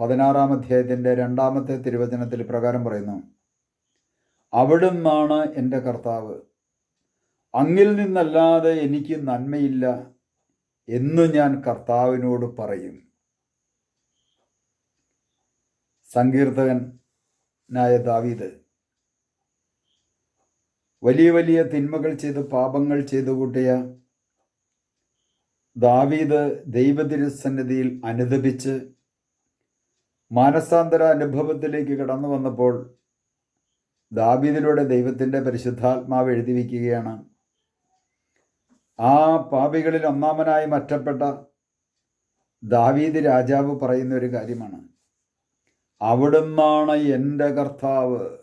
പതിനാറാം അധ്യായത്തിന്റെ രണ്ടാമത്തെ തിരുവചനത്തിൽ പ്രകാരം പറയുന്നു. അവിടുന്നാണ് എന്റെ കർത്താവ്. അങ്ങിൽ നിന്നല്ലാതെ എനിക്ക് നന്മയില്ല എന്ന് ഞാൻ കർത്താവിനോട് പറയും. സങ്കീർത്തകനായ ദാവീദ് വലിയ വലിയ തിന്മകൾ ചെയ്ത് പാപങ്ങൾ ചെയ്തു കൂട്ടിയ ദാവീദ് ദൈവതിരുസന്നിധിയിൽ അനുദപിച്ച് മാനസാന്തര അനുഭവത്തിലേക്ക് കടന്നു വന്നപ്പോൾ ദാബീദിലൂടെ ദൈവത്തിന്റെ പരിശുദ്ധാത്മാവ് എഴുതി വയ്ക്കുകയാണ്. ആ പാപികളിൽ ഒന്നാമനായി മറ്റപ്പെട്ട ദാവീദ് രാജാവ് പറയുന്ന ഒരു കാര്യമാണ്. അവിടുന്നാണ് എന്റെ കർത്താവ്.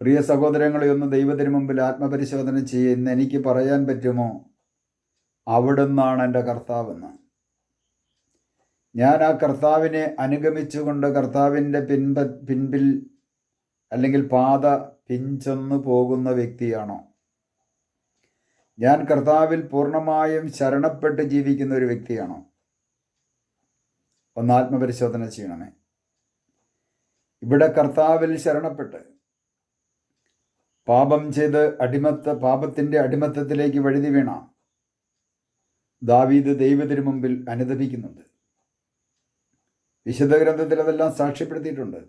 പ്രിയ സഹോദരങ്ങളെ ഒന്ന് ദൈവത്തിന് മുമ്പിൽ ആത്മപരിശോധന ചെയ്യുന്ന എനിക്ക് പറയാൻ പറ്റുമോ? അവിടുന്നാണ് എന്റെ കർത്താവെന്ന്. ഞാൻ ആ കർത്താവിനെ അനുഗമിച്ചുകൊണ്ട് കർത്താവിന്റെ പിൻപ പിൻപിൽ അല്ലെങ്കിൽ പാത പിഞ്ചെന്നു പോകുന്ന വ്യക്തിയാണോ? ഞാൻ കർത്താവിൽ പൂർണമായും ശരണപ്പെട്ട് ജീവിക്കുന്ന ഒരു വ്യക്തിയാണോ? ഒന്ന് ആത്മപരിശോധന ചെയ്യണമേ. ഇവിടെ കർത്താവിൽ ശരണപ്പെട്ട് പാപം ചെയ്ത് അടിമത്ത പാപത്തിന്റെ അടിമത്തത്തിലേക്ക് വഴുതി വീണ ദാവീദ് ദൈവത്തിനു മുമ്പിൽ അനുദപിക്കുന്നുണ്ട്. വിശുദ്ധ ഗ്രന്ഥത്തിൽ അതെല്ലാം സാക്ഷ്യപ്പെടുത്തിയിട്ടുണ്ട്.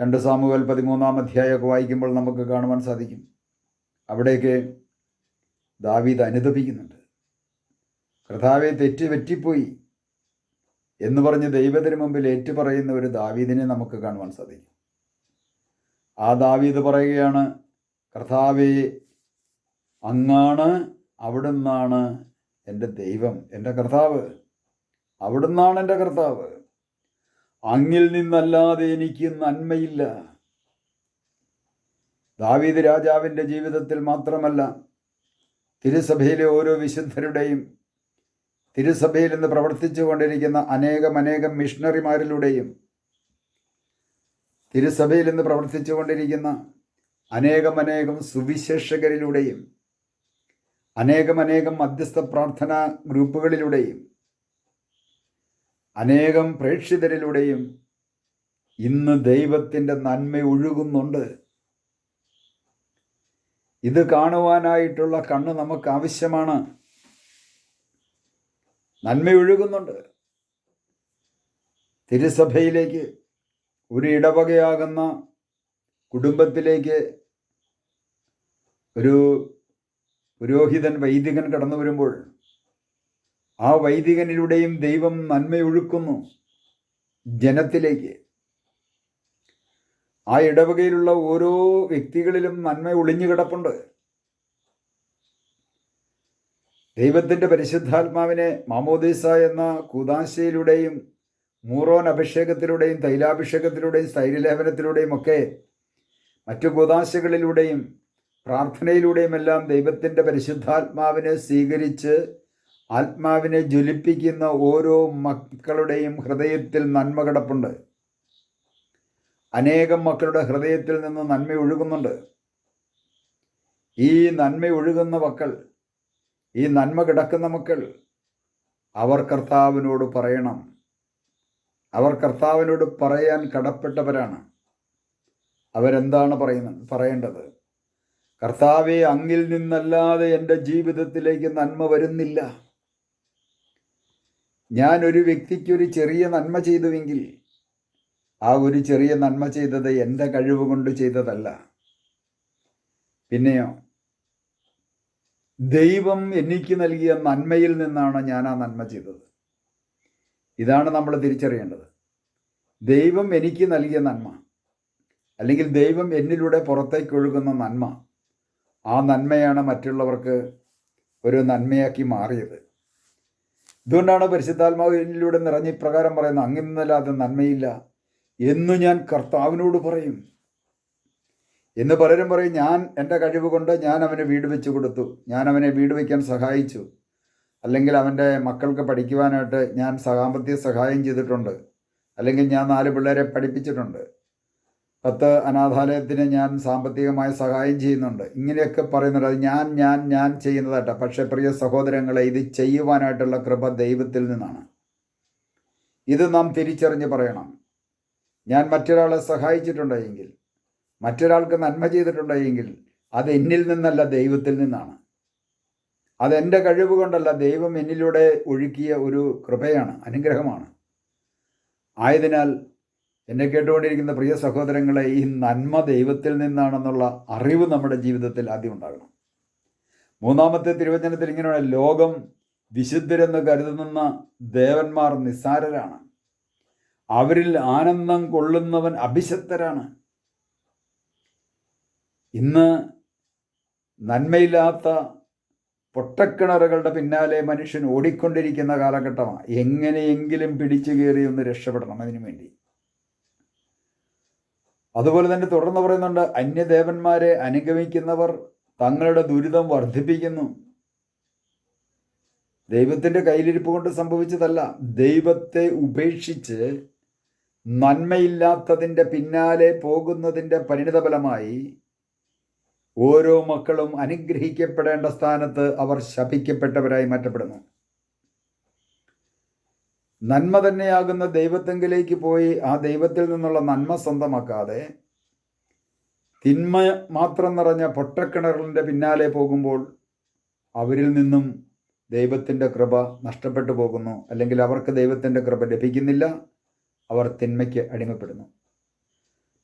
രണ്ട് സാമുവൽ പതിമൂന്നാം അധ്യായമൊക്കെ വായിക്കുമ്പോൾ നമുക്ക് കാണുവാൻ സാധിക്കും. അവിടേക്ക് ദാവീദ് അനുദപിക്കുന്നുണ്ട് കർത്താവെ തെറ്റ് പറ്റിപ്പോയി എന്ന് പറഞ്ഞ് ദൈവത്തിന് മുമ്പിൽ ഏറ്റുപറയുന്ന ഒരു ദാവീദിനെ നമുക്ക് കാണുവാൻ സാധിക്കും. ആ ദാവീദ് പറയുകയാണ് കർത്താവെ അങ്ങാണ് അവിടുന്നാണ് എന്റെ ദൈവം എന്റെ കർത്താവ്. അവിടുന്നാണ് എന്റെ കർത്താവ്. അങ്ങിൽ നിന്നല്ലാതെ എനിക്ക് നന്മയില്ല. ദാവീദ് രാജാവിന്റെ ജീവിതത്തിൽ മാത്രമല്ല തിരുസഭയിലെ ഓരോ വിശുദ്ധരുടെയും തിരുസഭയിൽ നിന്ന് പ്രവർത്തിച്ചു കൊണ്ടിരിക്കുന്ന അനേകം അനേകം മിഷണറിമാരിലൂടെയും തിരുസഭയിൽ നിന്ന് പ്രവർത്തിച്ചു കൊണ്ടിരിക്കുന്ന അനേകം അനേകം സുവിശേഷകരിലൂടെയും അനേകം അനേകം മധ്യസ്ഥ പ്രാർത്ഥനാ ഗ്രൂപ്പുകളിലൂടെയും അനേകം പ്രേക്ഷിതരിലൂടെയും ഇന്ന് ദൈവത്തിന്റെ നന്മ ഒഴുകുന്നുണ്ട്. ഇത് കാണുവാനായിട്ടുള്ള കണ്ണ് നമുക്ക് ആവശ്യമാണ്. നന്മ ഒഴുകുന്നുണ്ട്. തിരുസഭയിലേക്ക് ഒരു ഇടവകയാകുന്ന കുടുംബത്തിലേക്ക് ഒരു പുരോഹിതൻ വൈദികൻ കടന്നു വരുമ്പോൾ ആ വൈദികനിലൂടെയും ദൈവം നന്മയൊഴുക്കുന്നു ജനത്തിലേക്ക്. ആ ഇടവകയിലുള്ള ഓരോ വ്യക്തികളിലും നന്മ ഒളിഞ്ഞു കിടപ്പുണ്ട്. ദൈവത്തിന്റെ പരിശുദ്ധാത്മാവിനെ മാമോദീസ എന്ന കൂതാശയിലൂടെയും മൂറോൻ അഭിഷേകത്തിലൂടെയും തൈലാഭിഷേകത്തിലൂടെയും സ്ഥൈര്യലേപനത്തിലൂടെയും ഒക്കെ മറ്റു കൂതാശകളിലൂടെയും പ്രാർത്ഥനയിലൂടെയുമെല്ലാം ദൈവത്തിന്റെ പരിശുദ്ധാത്മാവിനെ സ്വീകരിച്ച് ആത്മാവിനെ ജ്വലിപ്പിക്കുന്ന ഓരോ മക്കളുടെയും ഹൃദയത്തിൽ നന്മ കിടപ്പുണ്ട്. അനേകം മക്കളുടെ ഹൃദയത്തിൽ നിന്ന് നന്മ ഒഴുകുന്നുണ്ട്. ഈ നന്മ ഒഴുകുന്ന മക്കൾ ഈ നന്മ കിടക്കുന്ന മക്കൾ അവർ കർത്താവിനോട് പറയണം. അവർ കർത്താവിനോട് പറയാൻ കടപ്പെട്ടവരാണ്. അവരെന്താണ് പറയുന്നത്? പറയേണ്ടത്? കർത്താവെ അങ്ങിൽ നിന്നല്ലാതെ എന്റെ ജീവിതത്തിലേക്ക് നന്മ വരുന്നില്ല. ഞാൻ ഒരു വ്യക്തിക്ക് ഒരു ചെറിയ നന്മ ചെയ്തുവെങ്കിൽ ആ ഒരു ചെറിയ നന്മ ചെയ്തത് എന്റെ കഴിവ് കൊണ്ട് ചെയ്തതല്ല. പിന്നെയോ ദൈവം എനിക്ക് നൽകിയ നന്മയിൽ നിന്നാണ് ഞാൻ ആ നന്മ ചെയ്തത്. ഇതാണ് നമ്മൾ തിരിച്ചറിയേണ്ടത്. ദൈവം എനിക്ക് നൽകിയ നന്മ അല്ലെങ്കിൽ ദൈവം എന്നിലൂടെ പുറത്തേക്ക് ഒഴുകുന്ന നന്മ ആ നന്മയാണ് മറ്റുള്ളവർക്ക് ഒരു നന്മയാക്കി മാറിയത്. ഇതുകൊണ്ടാണ് പരിശുദ്ധാത്മാവിലൂടെ നിറഞ്ഞ് ഇപ്രകാരം പറയുന്നത് അങ്ങിന്നല്ലാതെ നന്മയില്ല എന്ന് ഞാൻ കർത്താവിനോട് പറയും. എന്ന് പലരും പറയും ഞാൻ എന്റെ കഴിവ് കൊണ്ട് ഞാൻ അവനെ വീട് വെച്ച് കൊടുത്തു ഞാൻ അവനെ വീട് വയ്ക്കാൻ സഹായിച്ചു. അല്ലെങ്കിൽ അവന്റെ മക്കൾക്ക് പഠിക്കുവാനായിട്ട് ഞാൻ സാമ്പത്തിക സഹായം ചെയ്തിട്ടുണ്ട്. അല്ലെങ്കിൽ ഞാൻ നാല് പിള്ളേരെ പഠിപ്പിച്ചിട്ടുണ്ട്. പത്ത് അനാഥാലയത്തിന് ഞാൻ സാമ്പത്തികമായി സഹായം ചെയ്യുന്നുണ്ട്. ഇങ്ങനെയൊക്കെ പറയുന്നുണ്ട്. അത് ഞാൻ ഞാൻ ഞാൻ ചെയ്യുന്നതായിട്ട്. പക്ഷേ പ്രിയ സഹോദരങ്ങളെ ഇത് ചെയ്യുവാനായിട്ടുള്ള കൃപ ദൈവത്തിൽ നിന്നാണ്. ഇത് നാം തിരിച്ചറിഞ്ഞ് പറയണം. ഞാൻ മറ്റൊരാളെ സഹായിച്ചിട്ടുണ്ടെങ്കിൽ മറ്റൊരാൾക്ക് നന്മ ചെയ്തിട്ടുണ്ടെങ്കിൽ അത് എന്നിൽ നിന്നല്ല ദൈവത്തിൽ നിന്നാണ്. അതെന്റെ കഴിവ് കൊണ്ടല്ല ദൈവം എന്നിലൂടെ ഒഴുക്കിയ ഒരു കൃപയാണ് അനുഗ്രഹമാണ്. ആയതിനാൽ എന്നെ കേട്ടുകൊണ്ടിരിക്കുന്ന പ്രിയ സഹോദരങ്ങളെ ഈ നന്മ ദൈവത്തിൽ നിന്നാണെന്നുള്ള അറിവ് നമ്മുടെ ജീവിതത്തിൽ ആദ്യം ഉണ്ടാകണം. മൂന്നാമത്തെ തിരുവചനത്തിൽ ഇങ്ങനെയാണ് ലോകം വിശുദ്ധരെന്ന് കരുതുന്ന ദേവന്മാർ നിസ്സാരരാണ്. അവരിൽ ആനന്ദം കൊള്ളുന്നവൻ അഭിശക്തരാണ് ഇന്ന് നന്മയില്ലാത്ത പൊട്ടക്കിണറുകളുടെ പിന്നാലെ മനുഷ്യൻ ഓടിക്കൊണ്ടിരിക്കുന്ന കാലഘട്ടമാണ്. എങ്ങനെയെങ്കിലും പിടിച്ചു കയറി ഒന്ന് രക്ഷപ്പെടണം അതിനു വേണ്ടി. അതുപോലെ തന്നെ തുടർന്ന് പറയുന്നുണ്ട് അന്യദേവന്മാരെ അനുഗമിക്കുന്നവർ തങ്ങളുടെ ദുരിതം വർദ്ധിപ്പിക്കുന്നു. ദൈവത്തിന്റെ കയ്യിലിരിപ്പ് കൊണ്ട് സംഭവിച്ചതല്ല. ദൈവത്തെ ഉപേക്ഷിച്ച് നന്മയില്ലാത്തതിന്റെ പിന്നാലെ പോകുന്നതിന്റെ പരിണിതഫലമായി ഓരോ മക്കളും അനുഗ്രഹിക്കപ്പെടേണ്ട സ്ഥാനത്ത് അവർ ശപിക്കപ്പെട്ടവരായി മാറ്റപ്പെടുന്നു. നന്മ തന്നെയാകുന്ന ദൈവത്തെങ്കിലേക്ക് പോയി ആ ദൈവത്തിൽ നിന്നുള്ള നന്മ സ്വന്തമാക്കാതെ തിന്മ മാത്രം നിറഞ്ഞ പൊട്ടക്കിണറിന്റെ പിന്നാലെ പോകുമ്പോൾ അവരിൽ നിന്നും ദൈവത്തിന്റെ കൃപ നഷ്ടപ്പെട്ടു പോകുന്നു. അല്ലെങ്കിൽ അവർക്ക് ദൈവത്തിന്റെ കൃപ ലഭിക്കുന്നില്ല. അവർ തിന്മയ്ക്ക് അടിമപ്പെടുന്നു.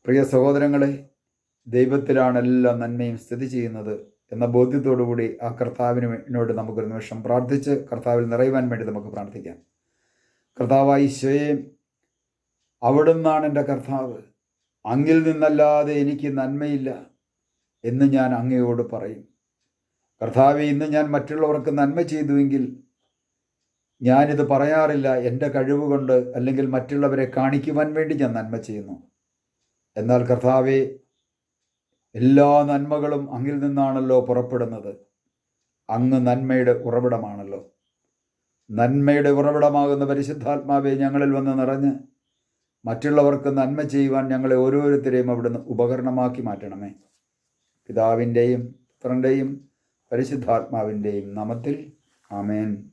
പ്രിയ സഹോദരങ്ങളെ ദൈവത്തിലാണ് എല്ലാ നന്മയും സ്ഥിതി ചെയ്യുന്നത് എന്ന ബോധ്യത്തോടുകൂടി ആ കർത്താവിനോട് നമുക്കൊരു നിമിഷം പ്രാർത്ഥിച്ച് കർത്താവിൽ നിറയുവാൻ വേണ്ടി നമുക്ക് പ്രാർത്ഥിക്കാം. കർത്താവായി ഈശോയെ അവിടുന്നാണ് എന്റെ കർത്താവ്. അങ്ങിൽ നിന്നല്ലാതെ എനിക്ക് നന്മയില്ല എന്ന് ഞാൻ അങ്ങയോട് പറയും. കർത്താവ് ഇന്ന് ഞാൻ മറ്റുള്ളവർക്ക് നന്മ ചെയ്തുവെങ്കിൽ ഞാനിത് പറയാറില്ല. എന്റെ കഴിവ് കൊണ്ട് അല്ലെങ്കിൽ മറ്റുള്ളവരെ കാണിക്കുവാൻ വേണ്ടി ഞാൻ നന്മ ചെയ്യുന്നു. എന്നാൽ കർത്താവെ എല്ലാ നന്മകളും അങ്ങിൽ നിന്നാണല്ലോ പുറപ്പെടുന്നത്. അങ്ങ് നന്മയുടെ ഉറവിടമാണല്ലോ. നന്മയുടെ ഉറവിടമാകുന്ന പരിശുദ്ധാത്മാവെ ഞങ്ങളിൽ വന്ന് നിറഞ്ഞ് മറ്റുള്ളവർക്ക് നന്മ ചെയ്യുവാൻ ഞങ്ങളെ ഓരോരുത്തരെയും അവിടുന്ന് ഉപകരണമാക്കി മാറ്റണമേ. പിതാവിന്റെയും പുത്രന്റെയും പരിശുദ്ധാത്മാവിന്റെയും നാമത്തിൽ ആമേൻ.